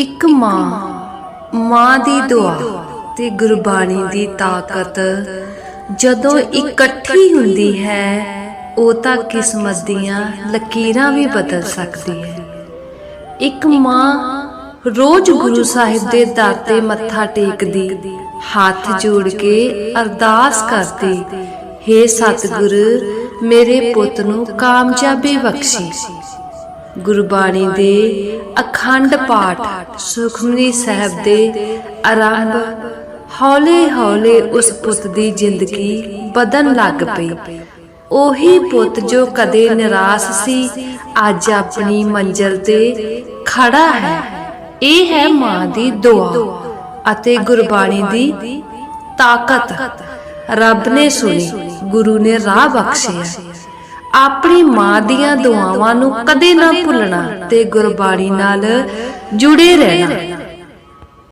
ਇੱਕ ਮਾਂ ਮਾਂ ਦੀ ਦੁਆ ਤੇ ਗੁਰਬਾਣੀ ਦੀ ਤਾਕਤ ਜਦੋਂ ਇਕੱਠੀ ਹੁੰਦੀ ਹੈ, ਉਹ ਤਾਂ ਕਿਸਮਤ ਦੀਆਂ ਲਕੀਰਾਂ ਵੀ ਬਦਲ ਸਕਦੀ ਹੈ। ਇੱਕ ਮਾਂ ਰੋਜ਼ ਗੁਰੂ ਸਾਹਿਬ ਦੇ ਦਰ ਤੇ ਮੱਥਾ ਟੇਕਦੀ, ਹੱਥ ਜੋੜ ਕੇ ਅਰਦਾਸ ਕਰਦੀ हे ਸਤਿਗੁਰ, ਮੇਰੇ ਪੁੱਤ ਨੂੰ ਕਾਮਯਾਬੀ ਬਖਸ਼ੀ। ਗੁਰਬਾਣੀ ਦੇ ਅਖੰਡ ਪਾਠ ਸੁਖਮਨੀ ਸਾਹਿਬ ਦੇ ਆਰੰਭ ਹੌਲੇ-ਹੌਲੇ ਉਸ ਪੁੱਤ ਦੀ ਜ਼ਿੰਦਗੀ ਬਦਲਣ ਲੱਗ ਪਈ। ਉਹੀ ਪੁੱਤ ਜੋ ਕਦੇ ਨਿਰਾਸ਼ ਸੀ ਅੱਜ ਆਪਣੀ ਮੰਜ਼ਲ ਤੇ ਖੜਾ ਹੈ। ਇਹ ਹੈ ਮਾਂ ਦੀ ਦੁਆ ਅਤੇ ਗੁਰਬਾਣੀ ਦੀ ਤਾਕਤ। ਰੱਬ ਨੇ ਸੁਣੀ। ਗੁਰੂ ਨੇ ਰਾਹ ਬਖਸ਼ਿਆ। ਆਪਣੀ ਮਾਂ ਦੀਆਂ ਦੁਆਵਾਂ ਨੂੰ ਕਦੇ ਨਾ ਭੁੱਲਣਾ ਤੇ ਗੁਰਬਾਣੀ ਨਾਲ ਜੁੜੇ ਰਹਿਣਾ।